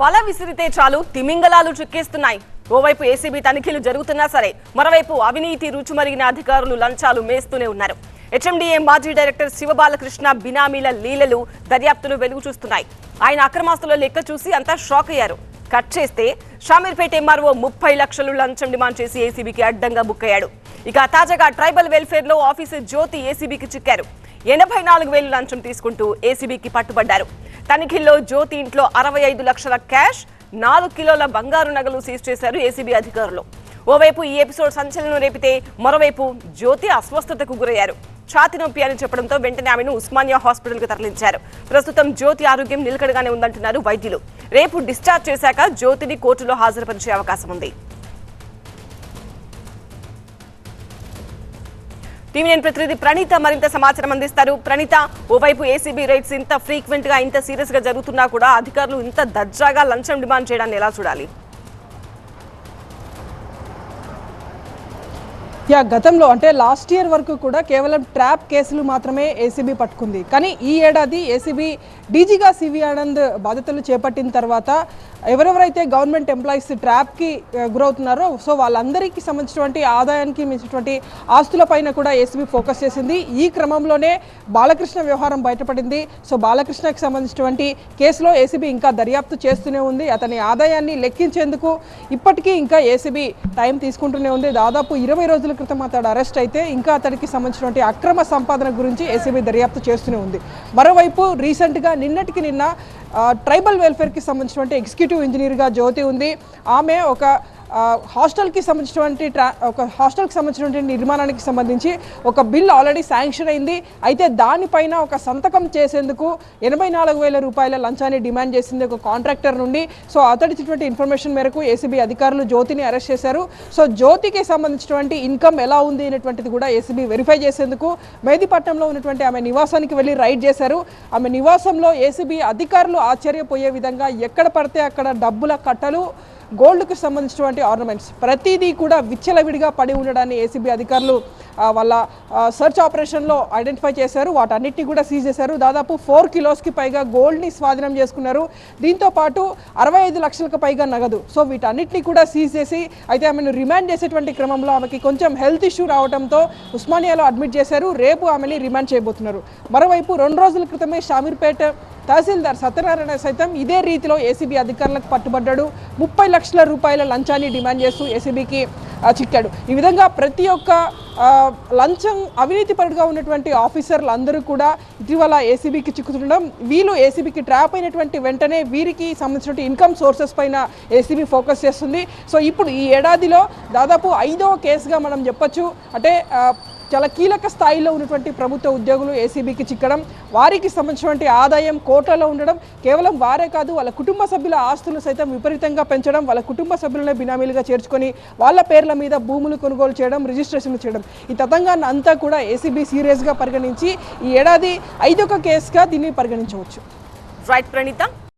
వల విసిరితే చాలు తిమింగలాలు చుక్కేస్తున్నాయి. ఓవైపు ఏసీబీ తనిఖీలు జరుగుతున్నా సరే మరోవైపు అవినీతి రుచిమరిగిన అధికారులు లంచాలు మేస్తూనే ఉన్నారు. హెచ్ఎండిఏ మాజీ డైరెక్టర్ శివబాలకృష్ణ బినామీల లీలలు దర్యాప్తులు వెలుగు చూస్తున్నాయి. ఆయన అక్రమాస్తుల లెక్క చూసి అంతా షాక్ అయ్యారు. కట్ చేస్తే షామీర్పేట ఎంఆర్ఓ ముప్పై లక్షలు లంచం డిమాండ్ చేసి ఏసీబీకి అడ్డంగా బుక్ అయ్యాడు. ఇక తాజాగా ట్రైబల్ వెల్ఫేర్లో ఆఫీసర్ జ్యోతి ఏసీబీకి చిక్కారు. ఎనభై నాలుగు వేలు లంచం తీసుకుంటూ ఏసీబీకి పట్టుబడ్డారు. తనిఖీల్లో జ్యోతి ఇంట్లో అరవై ఐదు లక్షల క్యాష్ నాలుగు కిలోల బంగారు నగలు సీజ్ చేశారు ఏసీబీ అధికారులు. ఓవైపు ఈ ఎపిసోడ్ సంచలనం రేపితే మరోవైపు జ్యోతి అస్వస్థతకు గురయ్యారు. ఛాతి నొప్పి అని చెప్పడంతో వెంటనే ఆమెను ఉస్మానియా హాస్పిటల్కు తరలించారు. ప్రస్తుతం జ్యోతి ఆరోగ్యం నిలకడగానే ఉందంటున్నారు వైద్యులు. రేపు డిశ్చార్జ్ చేశాక జ్యోతిని కోర్టులో హాజరుపరిచే అవకాశం ఉంది. టీవీ ప్రతినిధి ప్రణీత మరింత సమాచారం అందిస్తారు. ప్రణీత ఓవైపు ఏసీబీ రైట్స్ ఇంత ఫ్రీక్వెంట్గా ఇంత సీరియస్గా జరుగుతున్నా కూడా అధికారులు ఇంత దర్జాగా లంచం డిమాండ్ చేయడాన్ని ఎలా చూడాలి? యా గతంలో అంటే లాస్ట్ ఇయర్ వరకు కూడా కేవలం ట్రాప్ కేసులు మాత్రమే ఏసీబీ పట్టుకుంది. కానీ ఈ ఏడాది ఏసీబీ డీజీగా సివి ఆనంద్ బాధ్యతలు చేపట్టిన తర్వాత ఎవరెవరైతే గవర్నమెంట్ ఎంప్లాయీస్ ట్రాప్కి గురవుతున్నారో సో వాళ్ళందరికీ సంబంధించినటువంటి ఆదాయానికి మించినటువంటి ఆస్తులపైన కూడా ఏసీబీ ఫోకస్ చేసింది. ఈ క్రమంలోనే బాలకృష్ణ వ్యవహారం బయటపడింది. సో బాలకృష్ణకి సంబంధించినటువంటి కేసులో ఏసీబీ ఇంకా దర్యాప్తు చేస్తూనే ఉంది. అతని ఆదాయాన్ని లెక్కించేందుకు ఇప్పటికీ ఇంకా ఏసీబీ టైం తీసుకుంటూనే ఉంది. దాదాపు ఇరవై రోజుల క్రితం అతడు అరెస్ట్ అయితే ఇంకా అతడికి సంబంధించినటువంటి అక్రమ సంపాదన గురించి ఏసీబీ దర్యాప్తు చేస్తూనే ఉంది. మరోవైపు రీసెంట్గా నిన్నటికి నిన్న ట్రైబల్ వెల్ఫేర్కి సంబంధించినటువంటి ఎగ్జిక్యూటివ్ ఇంజనీర్గా జ్యోతి ఉంది. ఆమె ఒక హాస్టల్కి సంబంధించినటువంటి ట్రా ఒక హాస్టల్కి సంబంధించినటువంటి నిర్మాణానికి సంబంధించి ఒక బిల్ ఆల్రెడీ శాంక్షన్ అయింది. అయితే దానిపైన ఒక సంతకం చేసేందుకు ఎనభై నాలుగు వేల రూపాయల లంచాన్ని డిమాండ్ చేసింది ఒక కాంట్రాక్టర్ నుండి. సో అతడి ఇచ్చినటువంటి ఇన్ఫర్మేషన్ మేరకు ఏసీబీ అధికారులు జ్యోతిని అరెస్ట్ చేశారు. సో జ్యోతికి సంబంధించినటువంటి ఇన్కమ్ ఎలా ఉంది అనేటువంటిది కూడా ఏసీబీ వెరిఫై చేసేందుకు మేదిపట్నంలో ఉన్నటువంటి ఆమె నివాసానికి వెళ్ళి రైడ్ చేశారు. ఆమె నివాసంలో ఏసీబీ అధికారులు ఆశ్చర్యపోయే విధంగా ఎక్కడ పడితే అక్కడ డబ్బుల కట్టలు గోల్డ్కు సంబంధించినటువంటి ఆర్నమెంట్స్. ప్రతిదీ కూడా విచ్చలవిడిగా పడి ఉండడాన్ని ఏసీబీ అధికారులు వాళ్ళ సర్చ్ ఆపరేషన్లో ఐడెంటిఫై చేశారు. వాటన్నిటిని కూడా సీజ్ చేశారు. దాదాపు ఫోర్ కిలోస్కి పైగా గోల్డ్ని స్వాధీనం చేసుకున్నారు. దీంతో పాటు అరవై ఐదు లక్షలకు పైగా నగదు. సో వీటన్నిటిని కూడా సీజ్ చేసి అయితే ఆమెను రిమాండ్ చేసేటువంటి క్రమంలో ఆమెకి కొంచెం హెల్త్ ఇష్యూ రావడంతో ఉస్మానియాలో అడ్మిట్ చేశారు. రేపు ఆమెని రిమాండ్ చేయబోతున్నారు. మరోవైపు రెండు రోజుల క్రితమే షామీర్పేట తహసీల్దార్ సత్యనారాయణ సైతం ఇదే రీతిలో ఏసీబీ అధికారులకు పట్టుబడ్డాడు. ముప్పై లక్షల రూపాయల లంచాన్ని డిమాండ్ చేస్తూ ఏసీబీకి చిక్కాడు. ఈ విధంగా ప్రతి ఒక్క లంచం లంచం అవినీతిపరుడుగా ఉన్నటువంటి ఆఫీసర్లు అందరూ కూడా ఇటీవల ఏసీబీకి చిక్కుతుండడం వీళ్ళు ఏసీబీకి ట్రాప్ అయినటువంటి వెంటనే వీరికి సంబంధించిన ఇన్కమ్ సోర్సెస్ పైన ఏసీబీ ఫోకస్ చేస్తుంది. సో ఇప్పుడు ఈ ఏడాదిలో దాదాపు ఐదవ కేసుగా మనం చెప్పొచ్చు. అంటే చాలా కీలక స్థాయిలో ఉన్నటువంటి ప్రభుత్వ ఉద్యోగులు ఏసీబీకి చిక్కడం వారికి సంబంధించినటువంటి ఆదాయం కోట్లలో ఉండడం కేవలం వారే కాదు వాళ్ళ కుటుంబ సభ్యుల ఆస్తులు సైతం విపరీతంగా పెంచడం వాళ్ళ కుటుంబ సభ్యులనే బినామీలుగా చేర్చుకొని వాళ్ళ పేర్ల మీద భూములు కొనుగోలు చేయడం రిజిస్ట్రేషన్లు చేయడం. ఈ తతంగాన్ని అంతా కూడా ఏసీబీ సీరియస్గా పరిగణించి ఈ ఏడాది ఐదొక కేసుగా దీన్ని పరిగణించవచ్చు. రైట్ ప్రణీత.